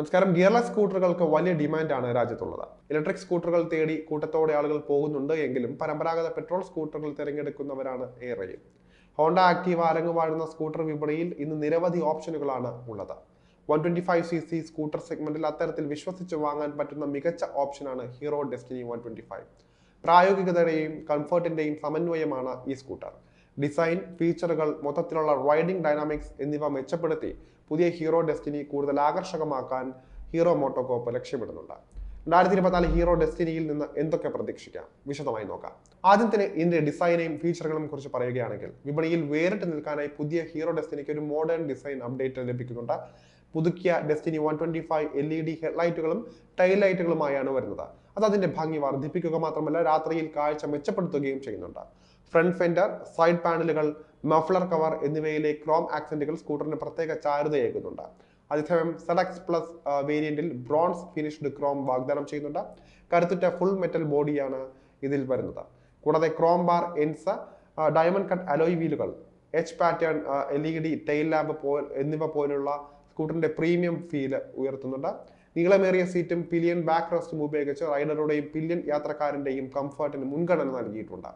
നമസ്കാരം. ഗിയർലെസ് സ്കൂട്ടറുകൾക്ക് വലിയ ഡിമാൻഡാണ് രാജ്യത്തുള്ളത്. ഇലക്ട്രിക് സ്കൂട്ടറുകൾ തേടി കൂട്ടത്തോടെ ആളുകൾ പോകുന്നുണ്ട് എങ്കിലും പരമ്പരാഗത പെട്രോൾ സ്കൂട്ടറുകൾ തിരഞ്ഞെടുക്കുന്നവരാണ് ഏറെയും. ഹോണ്ട ആക്റ്റീവ് അരങ്ങ് വാഴുന്ന സ്കൂട്ടർ വിപണിയിൽ ഇന്ന് നിരവധി ഓപ്ഷനുകളാണ് ഉള്ളത്. One twenty five C C scooter സെഗ്മെന്റിൽ അത്തരത്തിൽ വിശ്വസിച്ച് വാങ്ങാൻ പറ്റുന്ന മികച്ച ഓപ്ഷനാണ് Hero Destini one twenty five. പ്രായോഗികതയുടെയും കംഫർട്ടിന്റെയും സമന്വയമാണ് ഈ സ്കൂട്ടർ. ഡിസൈൻ ഫീച്ചറുകൾ മൊത്തത്തിലുള്ള റൈഡിംഗ് ഡൈനാമിക്സ് എന്നിവ മെച്ചപ്പെടുത്തി പുതിയ ഹീറോ ഡെസ്റ്റിനി കൂടുതൽ ആകർഷകമാക്കാൻ ഹീറോ മോട്ടോകോപ്പ് ലക്ഷ്യമിടുന്നുണ്ട്. രണ്ടായിരത്തി ഇരുപത്തിനാല് ഹീറോ ഡെസ്റ്റിനിയിൽ നിന്ന് എന്തൊക്കെ പ്രതീക്ഷിക്കാം? വിശദമായി നോക്കാം. ആദ്യം തന്നെ ഇതിന്റെ ഡിസൈനെയും ഫീച്ചറുകളും കുറിച്ച് പറയുകയാണെങ്കിൽ വിപണിയിൽ വേറിട്ട് നിൽക്കാനായി പുതിയ ഹീറോ ഡെസ്റ്റിനിക്ക് ഒരു മോഡേൺ ഡിസൈൻ അപ്ഡേറ്റ് ലഭിക്കുന്നുണ്ട്. പുതുക്കിയ Destini one twenty five L E D ഹെഡ്ലൈറ്റുകളും tail ലൈറ്റുകളുമായാണ് വരുന്നത്. അത് അതിന്റെ ഭംഗി വർദ്ധിപ്പിക്കുക മാത്രമല്ല രാത്രിയിൽ കാഴ്ച മെച്ചപ്പെടുത്തുകയും ചെയ്യുന്നുണ്ട്. ഫ്രണ്ട് ഫെൻഡർ സൈഡ് പാനലുകൾ മഫ്ലർ കവർ എന്നിവയിലെ ക്രോം ആക്സന്റുകൾ സ്കൂട്ടറിന് പ്രത്യേക ചാരുതയേകുന്നുണ്ട് അതേസമയം സെഡക്സ് പ്ലസ് വേരിയന്റിൽ ബ്രോൺസ് ഫിനിഷ്ഡ് ക്രോം വാഗ്ദാനം ചെയ്യുന്നുണ്ട്. കരുത്തുറ്റ ഫുൾ മെറ്റൽ ബോഡിയാണ് ഇതിൽ വരുന്നത്. കൂടാതെ ക്രോം ബാർ എൻസ diamond cut alloy വീലുകൾ H pattern L E D tail lamp പോ എന്നിവ പോലുള്ള സ്കൂട്ടറിന്റെ പ്രീമിയം ഫീൽ ഉയർത്തുന്നുണ്ട്. നീളമേറിയ സീറ്റും പിലിയൻ ബാക്ക് റെസ്റ്റും ഉപയോഗിച്ച് റൈഡറുടെയും പില്യൻ യാത്രക്കാരന്റെയും കംഫർട്ടിന് മുൻഗണന നൽകിയിട്ടുണ്ട്.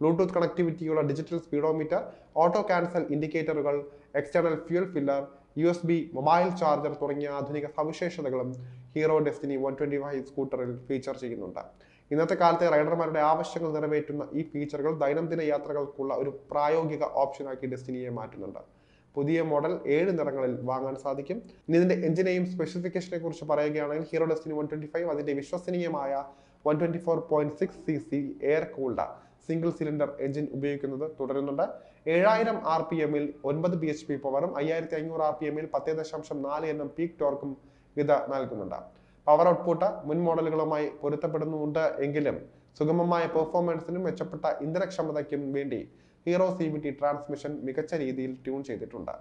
ബ്ലൂടൂത്ത് കണക്ടിവിറ്റിയുള്ള digital speedometer auto cancel ഇൻഡിക്കേറ്ററുകൾ external fuel filler U S B mobile charger തുടങ്ങിയ ആധുനിക സവിശേഷതകളും Hero Destini one twenty five സ്കൂട്ടറിൽ ഫീച്ചർ ചെയ്യുന്നുണ്ട്. ഇന്നത്തെ കാലത്തെ റൈഡർമാരുടെ ആവശ്യങ്ങൾ നിറവേറ്റുന്ന ഈ ഫീച്ചറുകൾ ദൈനംദിന യാത്രകൾക്കുള്ള ഒരു പ്രായോഗിക ഓപ്ഷനാക്കി ഡെസ്റ്റിനിയെ മാറ്റുന്നുണ്ട്. പുതിയ മോഡൽ ഏഴ് നിറങ്ങളിൽ വാങ്ങാൻ സാധിക്കും. ഇനി ഇതിന്റെ എഞ്ചിനെയും സ്പെസിഫിക്കേഷനെ കുറിച്ച് പറയുകയാണെങ്കിൽ Hero Destini one twenty five അതിന്റെ വിശ്വസനീയമായ one twenty four point six C C air cooled single cylinder engine ഉപയോഗിക്കുന്നത് തുടരുന്നുണ്ട്. ഏഴായിരം ആർ പി എമ്മിൽ ഒൻപത് ബി എച്ച് പി പവറും അയ്യായിരത്തി അഞ്ഞൂറ് ആർ പി എമ്മിൽ പത്തേ ദശാംശം നാല് എണ്ണം പീക്ക് ടോർക്കും ഇത് നൽകുന്നുണ്ട്. പവർ ഔട്ട്പുട്ട് മുൻ മോഡലുകളുമായി പൊരുത്തപ്പെടുന്നുണ്ട് എങ്കിലും സുഗമമായ പെർഫോമൻസിനും മെച്ചപ്പെട്ട ഇന്ധനക്ഷമതയ്ക്കും വേണ്ടി Hero C V T transmission മികച്ച രീതിയിൽ ട്യൂൺ ചെയ്തിട്ടുണ്ട്.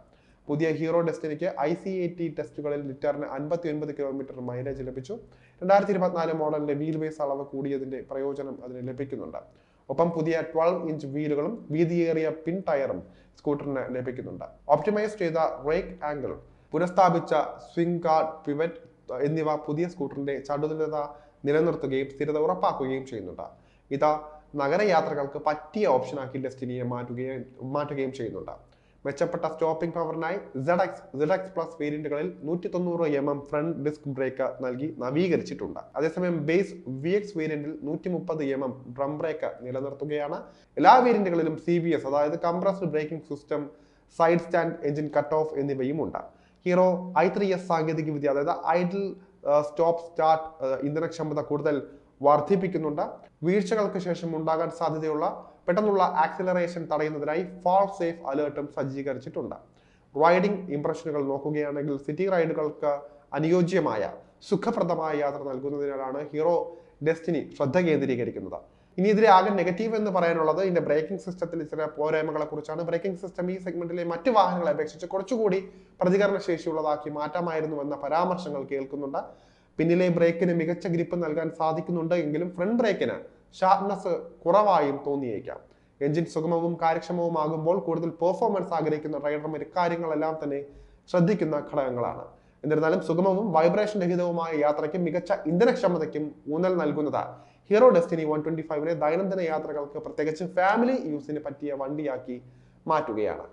പുതിയ ഹീറോ ഡെസ്റ്റിനിക്ക് ഐ സി എ ടി ടെസ്റ്റുകളിൽ ലിറ്ററിന് അൻപത്തി ഒൻപത് കിലോമീറ്റർ മൈലേജ് ലഭിച്ചു. രണ്ടായിരത്തി ഇരുപത്തിനാല് മോഡലിന്റെ വീൽ ബേസ് അളവ് കൂടിയതിന്റെ പ്രയോജനം അതിന് ലഭിക്കുന്നുണ്ട്. ഒപ്പം പുതിയ ട്വൽവ് ഇഞ്ച് വീലുകളും വീതിയേറിയ പിൻ ടയറും സ്കൂട്ടറിന് ലഭിക്കുന്നുണ്ട്. ഓപ്റ്റിമൈസ് ചെയ്ത റേക്ക് ആംഗിൾ പുനഃസ്ഥാപിച്ച സ്വിംഗ് ഗാർഡ് പിവറ്റ് എന്നിവ പുതിയ സ്കൂട്ടറിന്റെ ചടുലത നിലനിർത്തുകയും സ്ഥിരത ഉറപ്പാക്കുകയും ചെയ്യുന്നുണ്ട്. ഇത് നഗരയാത്രകൾക്ക് പറ്റിയ ഓപ്ഷനാക്കി ഡെസ്റ്റിനിയെ മാറ്റുകയും മാറ്റുകയും ചെയ്യുന്നുണ്ട്. മെച്ചപ്പെട്ട സ്റ്റോപ്പിംഗ് പവറിനായി ZX ZX പ്ലസ് വേരിയന്റുകളിൽ നൂറ്റി തൊണ്ണൂറ് M M front disc brake നൽകി നവീകരിച്ചിട്ടുണ്ട്. അതേസമയം ബേസ് വി എക്സ് വേരിയന്റിൽ നൂറ്റി മുപ്പത് എം എം ഡ്രം ബ്രേക്ക് നിലനിർത്തുകയാണ്. എല്ലാ വേരിയന്റുകളിലും സി ബി എസ് അതായത് compressed braking system side stand engine cut off എന്നിവയും ഉണ്ട് ഹീറോ ഐ ത്രീ എസ് സാങ്കേതിക വിദ്യ അതായത് ഐഡിൽ സ്റ്റോപ്പ് സ്റ്റാർട്ട് ഇന്ധനക്ഷമത കൂടുതൽ വർദ്ധിപ്പിക്കുന്നുണ്ട്. വീഴ്ചകൾക്ക് ശേഷം ഉണ്ടാകാൻ സാധ്യതയുള്ള പെട്ടെന്നുള്ള ആക്സിലറേഷൻ തടയുന്നതിനായി ഫാൾ സേഫ് അലേർട്ടും സജ്ജീകരിച്ചിട്ടുണ്ട്. റൈഡിംഗ് ഇംപ്രഷനുകൾ നോക്കുകയാണെങ്കിൽ സിറ്റി റൈഡുകൾക്ക് അനുയോജ്യമായ സുഖപ്രദമായ യാത്ര നൽകുന്നതിനാലാണ് ഹീറോ ഡെസ്റ്റിനി ശ്രദ്ധ കേന്ദ്രീകരിക്കുന്നത്. ഇനി ഇതിലെ ആകെ നെഗറ്റീവ് എന്ന് പറയാനുള്ളത് ഇതിന്റെ ബ്രേക്കിംഗ് സിസ്റ്റത്തിൽ ചില പോരായ്മകളെ കുറിച്ചാണ്. ബ്രേക്കിംഗ് സിസ്റ്റം ഈ സെഗ്മെന്റിലെ മറ്റു വാഹനങ്ങളെ അപേക്ഷിച്ച് കുറച്ചുകൂടി പ്രതികരണ ശേഷിയുള്ളതാക്കി മാറ്റാമായിരുന്നു എന്ന പരാമർശങ്ങൾ കേൾക്കുന്നുണ്ട്. പിന്നിലെ ബ്രേക്കിന് മികച്ച ഗ്രിപ്പ് നൽകാൻ സാധിക്കുന്നുണ്ട് എങ്കിലും ഫ്രണ്ട് ബ്രേക്കിന് ഷാർപ്നെസ് കുറവായും തോന്നിയേക്കാം. എഞ്ചിൻ സുഗമവും കാര്യക്ഷമവുമാകുമ്പോൾ കൂടുതൽ പെർഫോമൻസ് ആഗ്രഹിക്കുന്ന റൈഡർമാർ ഇക്കാര്യങ്ങളെല്ലാം തന്നെ ശ്രദ്ധിക്കുന്ന ഘടകങ്ങളാണ്. എന്നിരുന്നാലും സുഗമവും വൈബ്രേഷൻ രഹിതവുമായ യാത്രയ്ക്കും മികച്ച ഇന്ധനക്ഷമതയ്ക്കും ഊന്നൽ നൽകുന്നതാണ്. ഹീറോ ഡെസ്റ്റിനി വൺ ട്വന്റി ഫൈവിനെ ദൈനംദിന യാത്രകൾക്ക് പ്രത്യേകിച്ച് ഫാമിലി യൂസിന് പറ്റിയ വണ്ടിയാക്കി മാറ്റുകയാണ്.